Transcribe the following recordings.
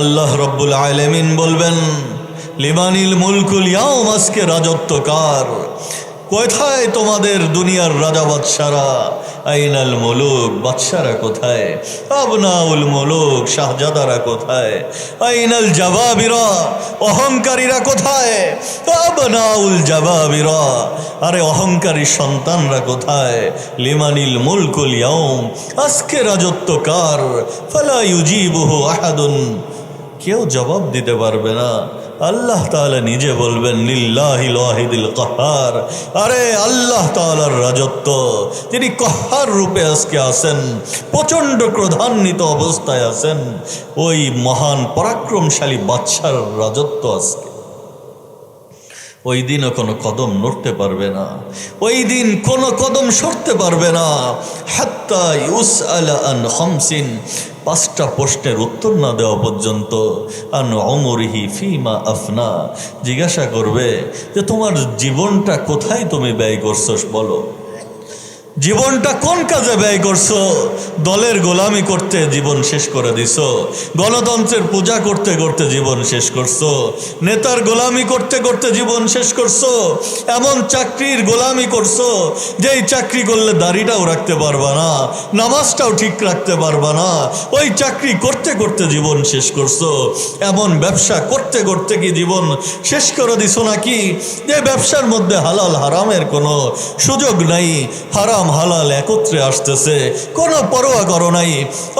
আল্লাহ রব্বুল আলমিন বলবেন লিমানিল মুলকুল ইয়াউম, আজকে রাজত্বকার কোথায় তোমাদের দুনিয়ার রাজা বাদশারা? আইনাল মুলুক, বাদশারা কোথায়? আবনাউল মুলুক, শাহজাদারা কোথায়? আইনাল জবাবিরা, অহংকারীরা কোথায়? আবনাউল জবাবিরা, আরে অহংকারী সন্তানরা কোথায়? লিমানিল মুলকুল ইয়াউম, আজকে রাজত্বকার ফালা ইউজিবুহু আহাদুন। কেউ জবাব দিতে পারবে না। আল্লাহ তাআলা নিজে বলবেন লিল্লাহিল ওয়াহিদিল কাহার। আরে আল্লাহ তাআলার রাজত্ব তিনি কহার রূপে আজকে আছেন, প্রচণ্ড ক্রধান্বিত অবস্থায় আছেন, ওই মহান পরাক্রমশালী বাদশার রাজত্ব আজকে। ওই দিনও কোনো কদম নড়তে পারবে না। ওই দিন কোনো কদম সরতে পারবে না। হাত্তা ইউস আলা আন হমসিন পাঁচটা প্রশ্নের উত্তর না দেওয়া পর্যন্ত অমরিহি ফিমা আফনা, জিজ্ঞাসা করবে যে তোমার জীবনটা কোথায় তুমি ব্যয় করছ বলো। জীবনটা কোন কাজে ব্যয় করছ? দলের গোলামি করতে জীবন শেষ করে দিছো। গণতন্ত্রের পূজা করতে করতে জীবন শেষ করছ। নেতার গোলামি করতে করতে জীবন শেষ করছ। এমন চাকরির গোলামি করছ, যেই চাকরি করলে দাড়িটাও রাখতে পারবা না, নামাজটাও ঠিক রাখতে পারবা না। ওই চাকরি করতে করতে জীবন শেষ করছ। এমন ব্যবসা করতে করতে কি জীবন শেষ করে দিছো নাকি? যে ব্যবসার মধ্যে হালাল হারামের কোনো সুযোগ নাই, হারাম হালাল একত্রে আসতেছে, কোনো পরোয়া করো নাই,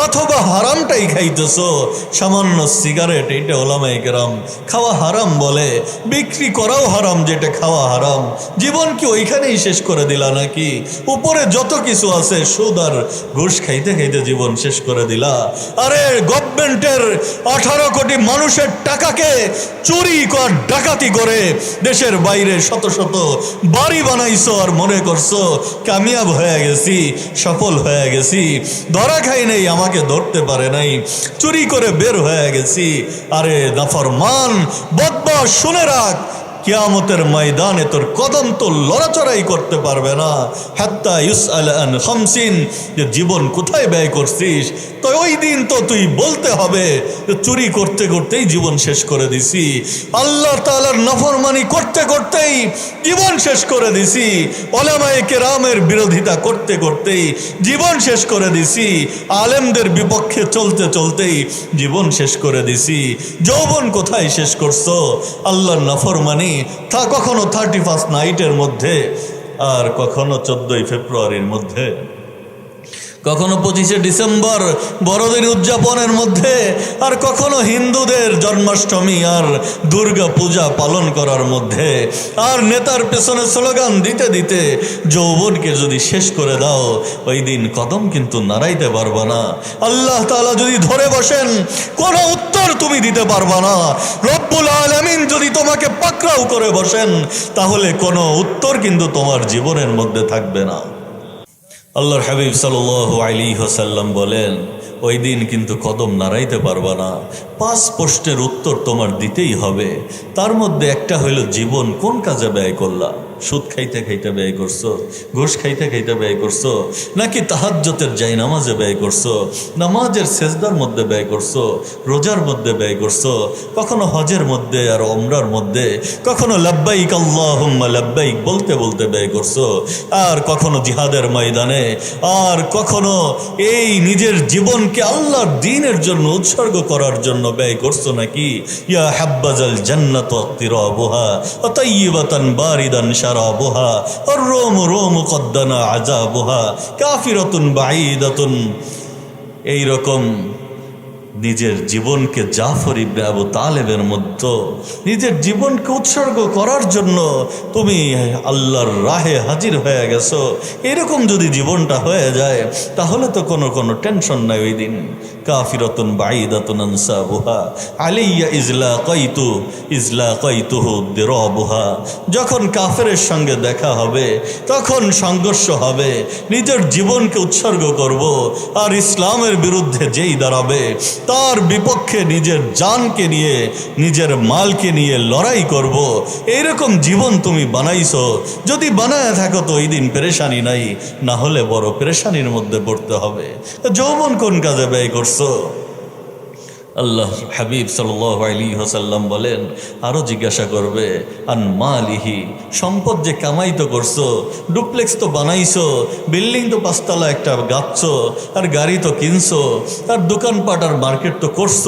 অথবা হারামটাই খাইতেছো। সামান্য সিগারেট, এইটা ওলামাই কেরাম, খাওয়া হারাম বলে, বিক্রি করাও হারাম যেটা খাওয়া হারাম। জীবন কি ওইখানেই শেষ করে দিলা নাকি? উপরে যত কিছু আছে, সুদ আর ঘুষ খাইতে খাইতে জীবন শেষ করে দিলা। আরে, গভর্নমেন্টের আঠারো কোটি মানুষের টাকাকে চুরি কর, ডাকাতি করে, দেশের বাইরে শত শত বাড়ি বানাইছো আর মনে করছ, কামিয়াব হয়ে গেছি, সফল হয়ে গেছি। ধরা খাই নেই, আমাকে ধরতে পারে নাই। চুরি করে বের হয়ে গেছি। আরে দাফর মান বদবা শুনে রাখ। কিয়ামতের ময়দানে তোর কদম তো লড়াচড়াই করতে পারবে না। হাত্তা ইউস আন খামসিন, যে জীবন কোথায় ব্যয় করছিস? তো ওই দিন তো তুই বলতে হবে, যে চুরি করতে করতেই জীবন শেষ করে দিছি। আল্লাহ তাআলার নফরমানি করতে করতেই জীবন শেষ করে দিছি। ওলামায়ে কেরামের বিরোধিতা করতে করতেই জীবন শেষ করে দিছি। আলেমদের বিপক্ষে চলতে চলতেই জীবন শেষ করে দিছি। যৌবন কোথায় শেষ করছ? আল্লাহর নফরমানি তা কখনো থার্টি ফার্স্ট নাইটের মধ্যে আর কখনো চোদ্দই ফেব্রুয়ারির মধ্যে। কখনো পঁচিশে ডিসেম্বর বড়দিন উদযাপনের মধ্যে আর কখনো হিন্দুদের জন্মাষ্টমী আর দুর্গা পূজা পালন করার মধ্যে। আর নেতার পেছনে স্লোগান দিতে দিতে যৌবনকে যদি শেষ করে দাও, ওই দিন কদম কিন্তু নাড়াইতে পারব না। আল্লাহ তাআলা যদি ধরে বসেন, কোনো উত্তর তুমি দিতে পারবা না। রব্বুল আলামিন যদি তোমাকে পাকড়াও করে বসেন, তাহলে কোনো উত্তর কিন্তু তোমার জীবনের মধ্যে থাকবে না। আল্লাহর হাবিব সাল আলী হোসাল্লাম বলেন, ওই দিন কিন্তু কদম নাড়াইতে পারবা না। পাঁচ প্রশ্নের উত্তর তোমার দিতেই হবে। তার মধ্যে একটা হইল জীবন, কোন কাজে ব্যয় করলা? সুদ খাইতে খাইতে ব্যয় করছ, ঘুষ খাইতে খাইতে ব্যয় করছ, নাকি তাহাজ্জতের যাই নামাজে ব্যয় করছ, নামাজের সেজদার মধ্যে ব্যয় করছ, রোজার মধ্যে ব্যয় করছ, কখনো হজের মধ্যে আর অমরার মধ্যে, কখনো লাব্বাইক আল্লাহুম্মা লাব্বাইক বলতে বলতে ব্যয় করছ, আর কখনো জিহাদের ময়দানে, আর কখনো এই নিজের জীবনকে আল্লাহর দিনের জন্য উৎসর্গ করার জন্য ব্যয় করছ নাকি? ইয়া হাব্বাজাল জান্নাত তিরাবুহা তাইয়িবাতান বারিদান আর রোম রোম কদ্দানা আজাবুহা কাফিরাতুন বাঈদাতুন এই রকম নিজের জীবনকে জাফর ইবনে আবু তালেবের মধ্যে নিজের জীবনকে উৎসর্গ করার জন্য তুমি আল্লাহর রাহে হাজির হয়ে গেছো। এরকম যদি জীবনটা হয়ে যায়, তাহলে তো কোনো কোনো টেনশন নাই ওই দিন। কাফিরতুন বাইদাতুন আনসাবুহা। আলাইয়া ইজলা কাইতু ইজলা কাইতুহু দিরাবুহা। যখন কাফেরের সঙ্গে দেখা হবে, তখন সংঘর্ষ হবে, নিজের জীবনকে উৎসর্গ করব, আর ইসলামের বিরুদ্ধে যেই দাঁড়াবে, তার বিপক্ষে নিজের জানকে নিয়ে, নিজের মালকে নিয়ে লড়াই করব। এইরকম জীবন তুমি বানাইছো। যদি বানায় থাকো তো ওই দিন পেরেশানি নাই, না হলে বড় পেরেশানির মধ্যে পড়তে হবে। যৌবন কোন কাজে ব্যয় করছ? 色。আল্লাহ হাবিব সাল্লাহ আলী হাসাল্লাম বলেন আরও জিজ্ঞাসা করবে, আন মালিহি, সম্পদ যে কামাই তো করছ, ডুপ্লেক্স তো বানাইছো, বিল্ডিং তো পাঁচতলা একটা গাচ্ছো আর গাড়ি তো কিনছো, আর দোকানপাট আর মার্কেট তো করছ,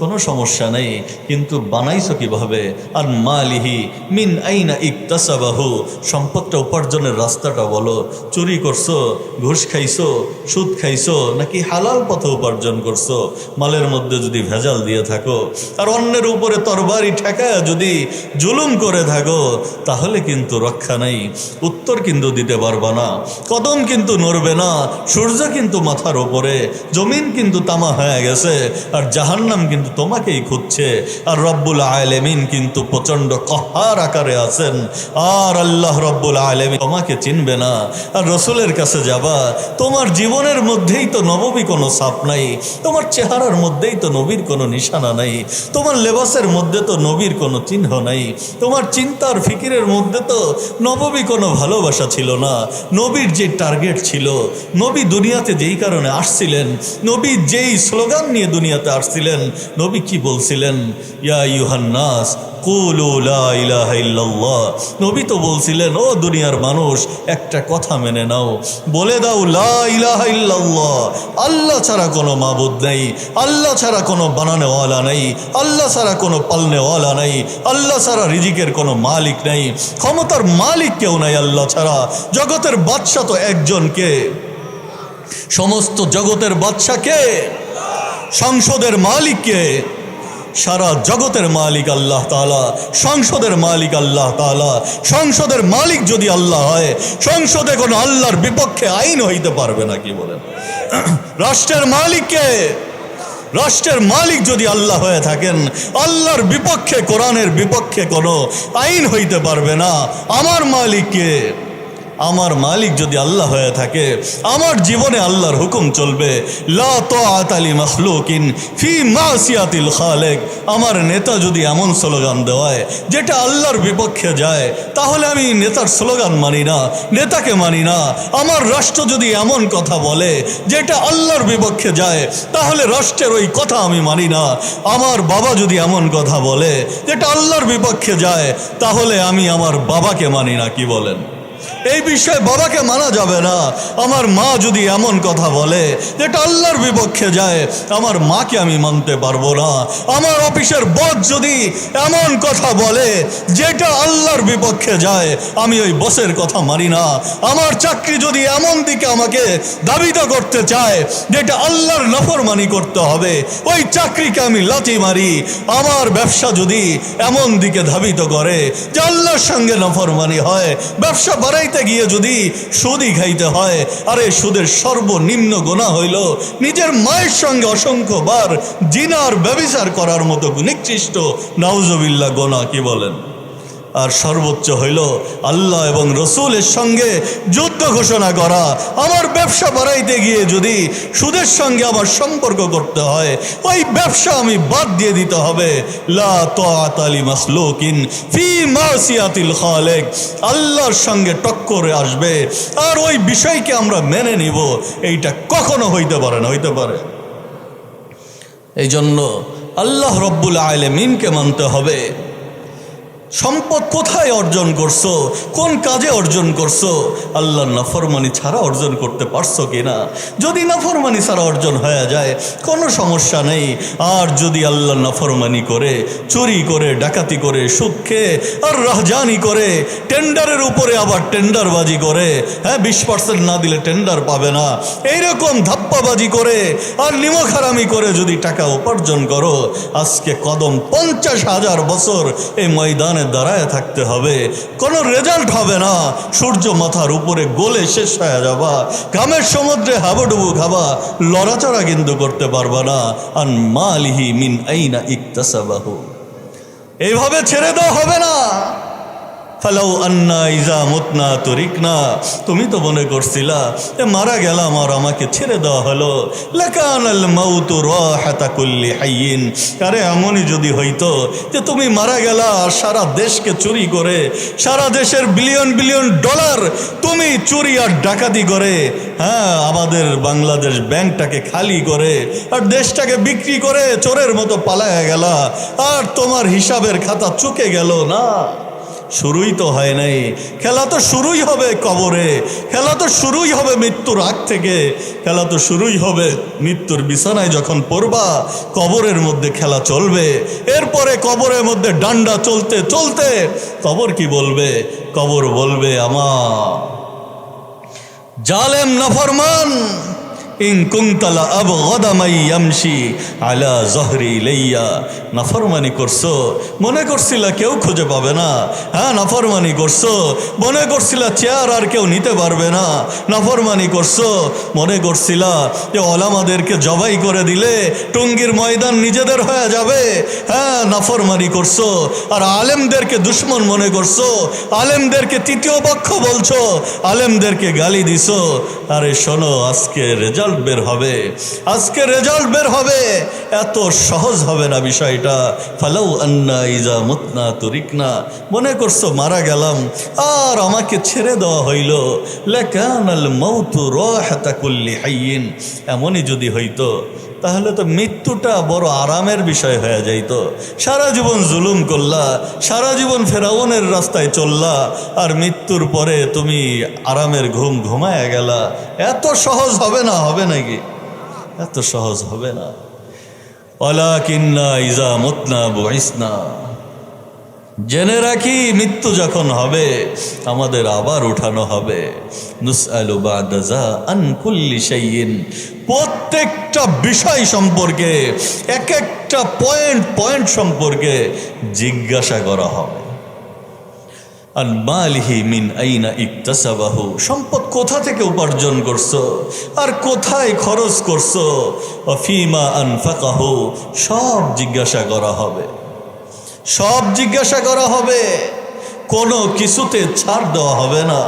কোনো সমস্যা নেই, কিন্তু বানাইছো কীভাবে? আর মা মালিহি, মিন আইনা ইকতাসাবাহু, সম্পদটা উপার্জনের রাস্তাটা বলো, চুরি করছ, ঘুষ খাইছো, সুদ খাইছো, নাকি হালাল পথে উপার্জন করছ, মালের মধ্যে যদি ভেজাল দিয়ে থাকো। আর অন্যের উপরে তরবারি ঠেকায় যদি জুলুম করে থাকো, তাহলে কিন্তু রক্ষা নেই। উত্তর কিন্তু দিতে পারবা না। কদম কিন্তু নড়বে না। সূর্য কিন্তু মাথার ওপরে জমিন কিন্তু তামা হয়ে গেছে। আর জাহান্নাম কিন্তু তোমাকেই খুঁজছে। আর রব্বুল আলেমিন কিন্তু প্রচণ্ড কহার আকারে আছেন। আর আল্লাহ রব্বুল আলেমিন তোমাকে চিনবে না। আর রসুলের কাছে যাবা। তোমার জীবনের মধ্যেই তো নববী কোনো সাপ নাই। তোমার চেহারার মধ্যেই তো নবীর কোনো নিশানা নাই। তোমার লেবাসের মধ্যে তো নবীর কোনো চিহ্ন নাই। তোমার চিন্তার ফিকিরের মধ্যে তো নববী কোনো ভালোবাসা ছিল না। নবীর যে টার্গেট ছিল, নবী দুনিয়াতে যেই কারণে আসছিলেন, নবী যেই স্লোগান নিয়ে দুনিয়াতে আসছিলেন, নবী কি বলছিলেন? ইয়া ইউহান্নাস নবী তো বলছিলেন, ও দুনিয়ার মানুষ, একটা কথা মেনে নাও। বলে দাও, লা ইলাহা আল্লাহ ছাড়া কোনো মাবুদ নেই। আল্লাহ ছাড়া কোনো বানানেওয়ালা নেই। আল্লাহ ছাড়া কোনো পালনেওয়ালা নেই। আল্লাহ ছাড়া রিজিকের কোনো মালিক নেই। ক্ষমতার মালিক কেউ নাই আল্লাহ ছাড়া। জগতের বাদশা তো একজনকে সমস্ত জগতের বাদশাকে সংসদের মালিককে সারা জগতের মালিক আল্লাহ তালা সংসদের মালিক আল্লাহ তালা সংসদের মালিক যদি আল্লাহ হয়, সংসদে কোনো আল্লাহর বিপক্ষে আইন হইতে পারবে না, কি বলেন? রাষ্ট্রের মালিককে রাষ্ট্রের মালিক যদি আল্লাহ হয়ে থাকেন, আল্লাহর বিপক্ষে, কোরআনের বিপক্ষে কোনো আইন হইতে পারবে না। আমার মালিককে আমার মালিক যদি আল্লাহ হয়ে থাকে, আমার জীবনে আল্লাহর হুকুম চলবে। ফি খালেক। আমার নেতা যদি এমন স্লোগান দেওয়ায়, যেটা আল্লাহর বিপক্ষে যায়, তাহলে আমি নেতার স্লোগান মানি না, নেতাকে মানি না। আমার রাষ্ট্র যদি এমন কথা বলে, যেটা আল্লাহর বিপক্ষে যায়, তাহলে রাষ্ট্রের ওই কথা আমি মানি না। আমার বাবা যদি এমন কথা বলে, যেটা আল্লাহর বিপক্ষে যায়, তাহলে আমি আমার বাবাকে মানি না, কি বলেন? এই বিষয়ে বাবাকে মানা যাবে না। আমার মা যদি এমন কথা বলে যেটা আল্লাহর বিপক্ষে যায়, আমার মাকে আমি মানতে পারব না। আমার অফিসের বস যদি এমন কথা বলে যেটা আল্লাহর বিপক্ষে যায়, আমি ওই বসের কথা মানি না। আমার চাকরি যদি এমন দিকে আমাকে দাবিত করতে চায়, যেটা আল্লাহর নফরমানি করতে হবে, ওই চাকরিকে আমি লাথি মারি। আমার ব্যবসা যদি এমন দিকে ধাবিত করে যে আল্লাহর সঙ্গে নফরমানি হয়, ব্যবসা বাড়াইতে গিয়ে যদি সুদই খাইতে হয়, আরে সুদের সর্বনিম্ন গোনা হইল নিজের মায়ের সঙ্গে অসংখ্যবার জিনার ব্যবিচার করার মতো নিকৃষ্ট। নাউজবিল্লা গোনা কি বলেন? আর সর্বোচ্চ হইল আল্লাহ এবং রসুলের সঙ্গে যুদ্ধ ঘোষণা করা। আমার ব্যবসা বাড়াইতে গিয়ে যদি সুদের সঙ্গে আমার সম্পর্ক করতে হয়, ওই ব্যবসা আমি বাদ দিয়ে দিতে হবে। আল্লাহর সঙ্গে টক্করে আসবে। আর ওই বিষয়কে আমরা মেনে নিব। এইটা কখনো হইতে পারে না, হইতে পারে। এই জন্য আল্লাহ রব্বুল আলমিনকে মানতে হবে। সম্পদ কোথায় অর্জন করছ? কোন কাজে অর্জন করছ? আল্লাহ নাফরমানি ছাড়া অর্জন করতে পারছ কিনা? যদি নাফরমানি ছাড়া অর্জন হয়ে যায়, কোনো সমস্যা নেই। আর যদি আল্লাহ নাফরমানি করে, চুরি করে, ডাকাতি করে, সুদ খেয়ে, আর রাহজানি করে, টেন্ডারের উপরে আবার টেন্ডারবাজি করে হ্যাঁ বিশ পার্সেন্ট না দিলে টেন্ডার পাবে না। এইরকম ধাপ্পাবাজি করে, আর নিমখারামি করে যদি টাকা উপার্জন করো, আজকে কদম পঞ্চাশ হাজার বছর এই ময়দানে দাঁড়ায় থাকতে হবে। কোনো রেজাল্ট হবে না। সূর্য মাথার উপরে গোলে শেষ হয়ে যাবা। ঘামের সমুদ্রে হাবুডুবু খাবা। লড়াচড়া কিন্তু করতে পারবা না। আর মালিহি মিন আইনা ইকতাসাবাহু। এইভাবে ছেড়ে দেওয়া হবে না। ফালাউ আন্না ইজা মুতনা তরিকনা, তুমি তো মনে করছিলা এ মারা গেলাম আর আমাকে ছেড়ে দেওয়া হলো। লেকানাল মাউতু রাহাতা কুল্লি হাইয়িন। আরে এমনই যদি হইতো যে তুমি মারা গেলা সারা দেশকে চুরি করে, সারা দেশের বিলিয়ন বিলিয়ন ডলার তুমি চুরি আর ডাকাতি করে হ্যাঁ আমাদের বাংলাদেশ ব্যাংকটাকে খালি করে আর দেশটাকে বিক্রি করে চোরের মতো পালায়া গেলা, আর তোমার হিসাবের খাতা চুকে গেল না। শুরুই তো হয় নাই। খেলা তো শুরুই হবে কবরে, খেলা তো শুরুই হবে মৃত্যুর আগ থেকে, খেলা তো শুরুই হবে মৃত্যুর বিছানায় যখন পড়বা, কবরের মধ্যে খেলা চলবে। এরপরে কবরের মধ্যে ডান্ডা চলতে চলতে কবর কি বলবে? কবর বলবে আমা জালেম নফরমান ইন কুংতালা আব গদামাই ইয়ামশি আলা জহরি লইয়া নাফরমানি করছ, মনে করছিলা কেউ খুঁজে পাবে না। হ্যাঁ নাফরমানি করছ, মনে করছিলা চেয়ার আর কেউ নিতে পারবে না। নাফরমানি করছ, মনে করছিলা যে ওলামাদেরকে জবাই করে দিলে টুঙ্গির ময়দান নিজেদের হয়ে যাবে। হ্যাঁ নাফরমানি করছ, আর আলেমদেরকে দুশ্মন মনে করছ, আলেমদেরকে তৃতীয় পক্ষ বলছো, আলেমদেরকে গালি দিছো। আরে শোনো আজকে রেজাল্ট বের হবে। আজকে রেজাল্ট বের হবে। এত সহজ হবে না বিষয়টা। ফালাউ আন্না ইজা মুতনা তুরিকনা। মনে করছ, মারা গেলাম। আর আমাকে ছেড়ে দেওয়া হইল। লেকানাল মৌতু রাহাতা কুল্লি হাইয়িন। এমনই যদি হইতো তাহলে তো মৃত্যুটা বড় আরামের বিষয় হয়ে যাইত। সারা জীবন জুলুম করলা, সারা জীবন ফেরাউনের রাস্তায় চললা, আর মৃত্যুর পরে তুমি আরামের ঘুম ঘুমায় গেলা। এত সহজ হবে না, হবে নাকি? এত সহজ হবে না। অলা কিন্না ইজা মতনা বইসনা। জেনে রাখি, মৃত্যু যখন হবে, আমাদের আবার উঠানো হবে। প্রত্যেকটা বিষয় সম্পর্কে এক একটা পয়েন্ট পয়েন্ট সম্পর্কে জিজ্ঞাসা করা হবে। আন মালিহি মিন আইনা ইকতাসাবাহু। সম্পদ কোথা থেকে উপার্জন করছ? আর কোথায় খরচ করছ? অফিমা আনফাকাহু। সব জিজ্ঞাসা করা হবে। সব জিজ্ঞাসা করা হবে। কোনো কিছুতে ছাড় দেওয়া হবে না।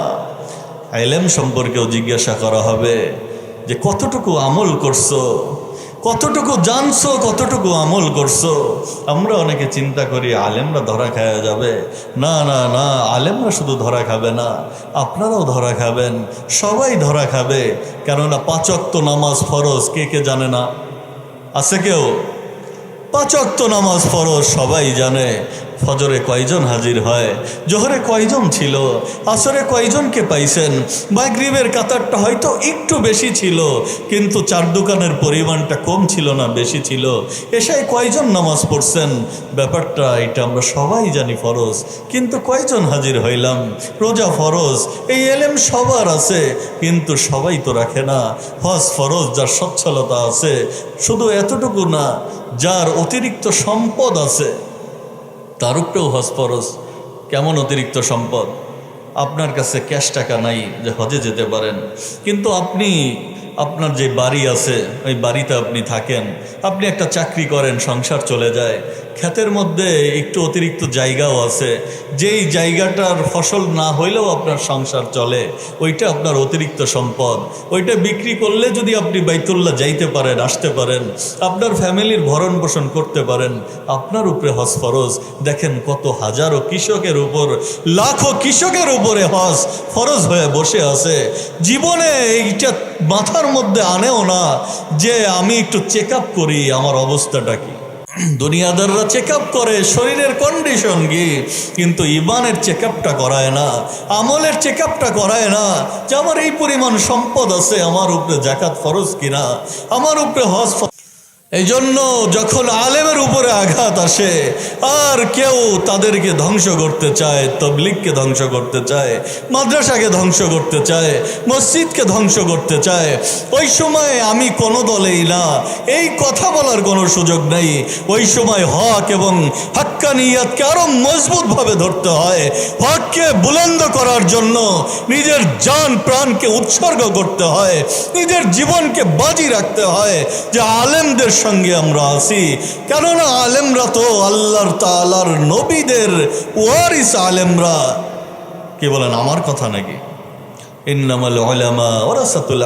আইলেম সম্পর্কেও জিজ্ঞাসা করা হবে যে, কতটুকু আমল করছ? কতটুকু জানছো? কতটুকু আমল করছ? আমরা অনেকে চিন্তা করি, আলেমরা ধরা খাওয়া যাবে? না না না, আলেমরা শুধু ধরা খাবে না, আপনারাও ধরা খাবেন, সবাই ধরা খাবে। কেননা পাঁচক্ত নামাজ ফরজ, কে কে জানে না? আছে কেউ? পাঁচক্ত নামাজ ফরজ সবাই জানে। ফজরে কয়জন হাজির হয়? জোহরে কয়জন ছিল? আসরে কয়জনকে পাইছেন? মাগরিবের কাতারটা হয়তো একটু বেশি ছিল, কিন্তু চার দোকানের পরিমাণটা কম ছিল না, বেশি ছিল। এসাই কয়জন নামাজ পড়ছেন? ব্যাপারটা এটা আমরা সবাই জানি ফরজ, কিন্তু কয়জন হাজির হইলাম? রোজা ফরজ, এই এলেম সবার আছে, কিন্তু সবাই তো রাখে না। হজ ফরজ, যার সচ্ছলতা আছে, শুধু এতটুকু না যার অতিরিক্ত সম্পদ আছে, তার উপরেও ফরজ। কেমন অতিরিক্ত সম্পদ? আপনার কাছে ক্যাশ টাকা নাই যে হজে যেতে পারেন। কিন্তু আপনি, আপনার যে বাড়ি আছে, ওই বাড়িতে আপনি থাকেন, আপনি একটা চাকরি করেন, সংসার চলে যায় ক্ষেতের মধ্যে একটু অতিরিক্ত জায়গাও আছে। যেই জায়গাটার ফসল না হইলেও আপনার সংসার চলে, ওইটা আপনার অতিরিক্ত সম্পদ। ওইটা বিক্রি করলে যদি আপনি বাইতুল্লাহ যাইতে পারেন, আসতে পারেন, আপনার ফ্যামিলির ভরণ পোষণ করতে পারেন, আপনার উপরে হজ ফরজ। দেখেন কত হাজারো কৃষকের উপর, লাখো কৃষকের উপরে হজ ফরজ হয়ে বসে আছে। জীবনে এইটা মাথার মধ্যে আনেও না যে আমি একটু চেক করি, আমার অবস্থাটা কি? দুনিয়াদাররা চেক আপ করে, শরীরের কন্ডিশন কি? কিন্তু ইমানের চেক আপটা করায় না, আমলের চেক আপটা করায় না, যে আমার এই পরিমাণ সম্পদ আছে, আমার উপরে জাকাত ফরজ কিনা, আমার উপরে হজ এই জন্য যখন আলেমের উপরে আঘাত আসে, আর কেউ তাদেরকে ধ্বংস করতে চায়, তবলিগকে ধ্বংস করতে চায়, মাদ্রাসাকে ধ্বংস করতে চায়, মসজিদকে ধ্বংস করতে চায়, ওই সময় আমি কোনো দলেই না, এই কথা বলার কোনো সুযোগ নেই। ওই সময় হক এবং হাক্কানিয়াতকে আরও মজবুতভাবে ধরতে হয়, হককে বুলন্দ করার জন্য নিজের জান, প্রাণকে উৎসর্গ করতে হয়, নিজের জীবনকে বাজি রাখতে হয়, যে আলেমদের সঙ্গে আমরা আছি। কেননা আলেমরা তো আল্লাহর তালার নবীদের ওয়ারিস আলেমরা। কি বলেন, আমার কথা নাকি? ইন্নামাল ওলামা ওরাসাতুল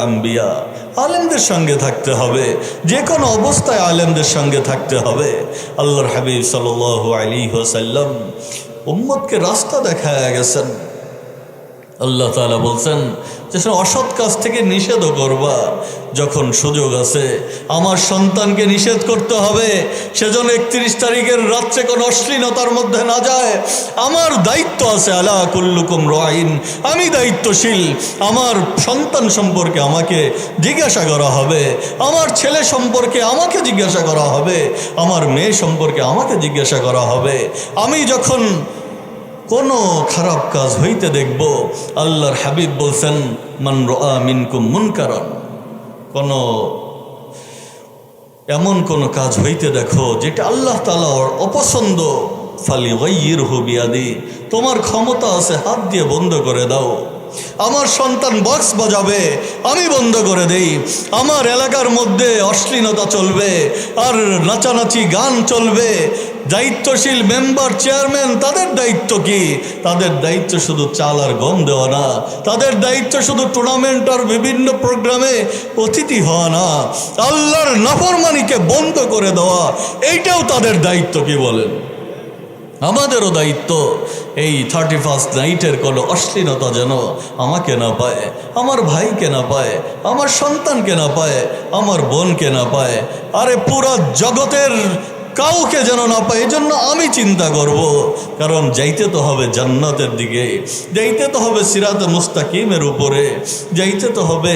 আলেমদের সঙ্গে থাকতে হবে। যে কোনো অবস্থায় আলেমদের সঙ্গে থাকতে হবে। আল্লাহর হাবিব সাল আলী ওসাল্লাম উম্মতকে রাস্তা দেখা গেছেন। আল্লাহ তাআলা বলছেন যে অসৎ কাজ থেকে নিষেধও করবা, যখন সুযোগ আছে। আমার সন্তানকে নিষেধ করতে হবে, সেজন্য একত্রিশ তারিখের রাত্রে কোনো অশ্লীলতার মধ্যে না যায়। আমার দায়িত্ব আছে, আলা কুল্লুকুম রাইন, আমি দায়িত্বশীল। আমার সন্তান সম্পর্কে আমাকে জিজ্ঞাসা করা হবে, আমার ছেলে সম্পর্কে আমাকে জিজ্ঞাসা করা হবে, আমার মেয়ে সম্পর্কে আমাকে জিজ্ঞাসা করা হবে। আমি যখন কোনো খারাপ কাজ হইতে দেখব। আল্লাহর হাবিব বলছেন, মান মিনকুম মুন কারণ কোনো, এমন কোনো কাজ হইতে দেখো যেটা আল্লাহ তালার অপছন্দ। ফালি ওয়াইয়ের হবিয়াদি তোমার ক্ষমতা আছে হাত দিয়ে বন্ধ করে দাও। আমার সন্তান বক্স বাজাবে, আমি বন্ধ করে দেই। আমার এলাকার মধ্যে অশ্লীলতা চলবে, আর নাচানাচি গান চলবে। দায়িত্বশীল মেম্বার, চেয়ারম্যান, তাদের দায়িত্ব কি? তাদের দায়িত্ব শুধু চাল আর গম দেওয়া না। তাদের দায়িত্ব শুধু টুর্নামেন্ট আর বিভিন্ন প্রোগ্রামে অতিথি হওয়া না। আল্লাহর নাফরমানিকে বন্ধ করে দেওয়া, এইটাও তাদের দায়িত্ব কি বলেন? আমাদেরও দায়িত্ব এই থার্টি ফার্স্ট নাইটের কোনো অশ্লীলতা যেন আমাকে না পায়, আমার ভাইকে না পায়, আমার সন্তানকে না পায়, আমার বোনকে না পায়। আরে পুরা জগতের কাউকে যেন না পায় এই জন্য আমি চিন্তা করব। কারণ যাইতে তো হবে জান্নাতের দিকে, যাইতে তো হবে সিরাত মুস্তাকিমের উপরে, যাইতে তো হবে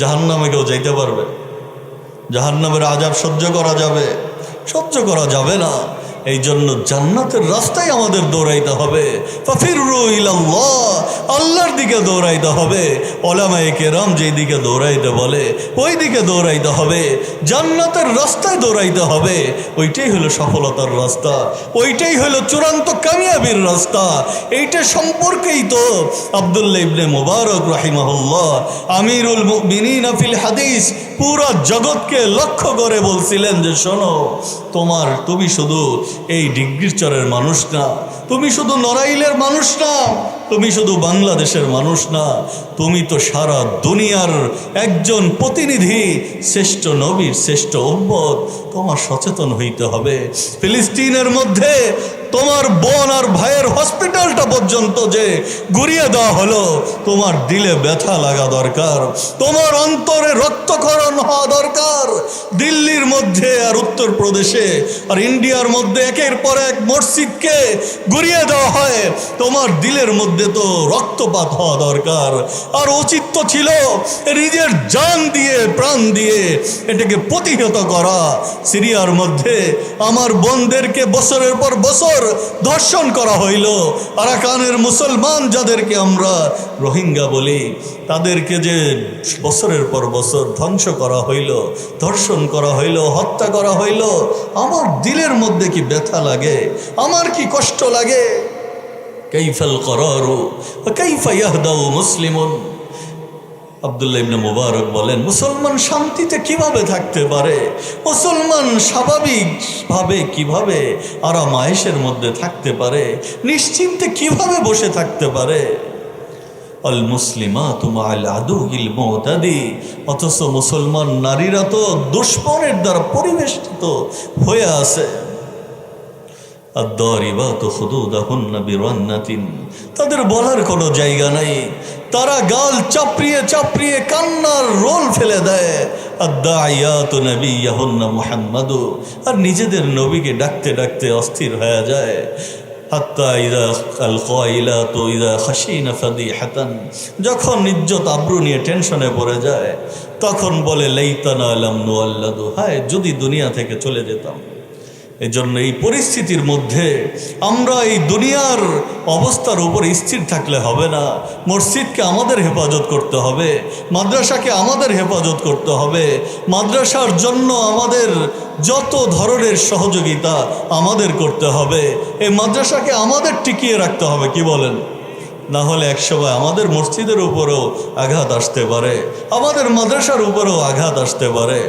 জাহান্নামে কেউ যাইতে পারবে। জাহান্নামের আজাব সহ্য করা যাবে, সহ্য করা যাবে না। এই জন্য জান্নাতের রাস্তায় আমাদের দৌড়াইতে হবে। আল্লাহর দিকে দৌড়াইতে হবে। ওলামায়ে কেরাম যেই দিকে দৌড়াইতে বলে ওই দিকে দৌড়াইতে হবে। জান্নাতের রাস্তায় দৌড়াইতে হবে। ওইটাই হলো সফলতার রাস্তা। ওইটাই হলো চূড়ান্ত কামিয়াবির রাস্তা। এইটা সম্পর্কেই তো আবদুল্লাহ ইবনে মুবারক রাহিমাহুল্লাহ আমিরুল মুমিনিন হাদিস পুরা জগৎকে লক্ষ্য করে বলছিলেন যে, শোনো, তোমার, তুমি শুধু এই ডিগ্রির চরের মানুষ না। তুমি শুধু নড়াইলের মানুষ না, তুমি শুধু বাংলাদেশের মানুষ না, তুমি তো সারা দুনিয়ার একজন প্রতিনিধি, শ্রেষ্ঠ নবীর শ্রেষ্ঠ উম্মত তোমার সচেতন হইতে হবে। ফিলিস্তিনের মধ্যে তোমার বোন আর ভাইয়ের হসপিটালটা পর্যন্ত যে গুড়িয়ে দেওয়া হলো, তোমার দিলে ব্যথা লাগা দরকার, তোমার অন্তরে রক্তক্ষরণ হওয়া দরকার। দিল্লির মধ্যে আর উত্তরপ্রদেশে আর ইন্ডিয়ার মধ্যে একের পর এক মসজিদকে গুড়িয়ে দেওয়া হয়, তোমার দিলের মধ্যে তো রক্তপাত হওয়া দরকার। আর উচিত তো ছিল নিজের জান দিয়ে, প্রাণ দিয়ে এটাকে প্রতিহত করা। সিরিয়ার মধ্যে আমার বোনদেরকে বছরের পর বছর ধর্ষণ করা হইল। আরাকানের মুসলমান যাদেরকে আমরা রোহিঙ্গা বলি, তাদেরকে যে বছরের পর বছর ধ্বংস করা হইল, ধর্ষণ করা হইল, হত্যা করা হইল, আমার দিলের মধ্যে কি ব্যথা লাগে? আমার কি কষ্ট লাগে? কাইফাল করারু কাইফা ইয়াহদাউ মুসলিমুন? আবদুল্লাহ ইবনে মুবারক বলেন, মুসলমান শান্তিতে কীভাবে থাকতে পারে? মুসলমান স্বাভাবিকভাবে কীভাবে আরাম আয়েসের মধ্যে থাকতে পারে? নিশ্চিন্তে কীভাবে বসে থাকতে পারে? অল মুসলিমা তোমাল আদুগিল মহতাদি অথচ মুসলমান নারীরা তো দুশ্মনের দ্বারা পরিবেষ্টিত হয়ে আছে। আর আদ-দারিবাত খুদুদাহুন্না বিরান্নাতিন, তাদের বলার কোনো জায়গা নাই। তারা গাল চাপড়িয়ে চাপড়িয়ে কান্নার রোল ফেলে দেয়। মুহাম্মাদু। আর নিজেদের নবীকে ডাকতে ডাকতে অস্থির হয়ে যায়। যখন ইজ্জত আব্রু নিয়ে টেনশনে পড়ে যায়, তখন বলে, লাইতানা আলাম নুয়াল্লাদু হায়, যদি দুনিয়া থেকে চলে যেতাম। এজন্য এই পরিস্থিতির মধ্যে আমরা এই দুনিয়ার অবস্থার উপর স্থির থাকলে হবে না। মসজিদকে আমাদের হেফাজত করতে হবে, মাদ্রাসাকে আমাদের হেফাজত করতে হবে। মাদ্রাসার জন্য আমাদের যত ধরনের সহযোগিতা আমাদের করতে হবে। এই মাদ্রাসাকে আমাদের টিকিয়ে রাখতে হবে, কি বলেন? না হলে একসময় আমাদের মসজিদের উপরেও আঘাত আসতে পারে, আমাদের মাদ্রাসার উপরেও আঘাত আসতে পারে।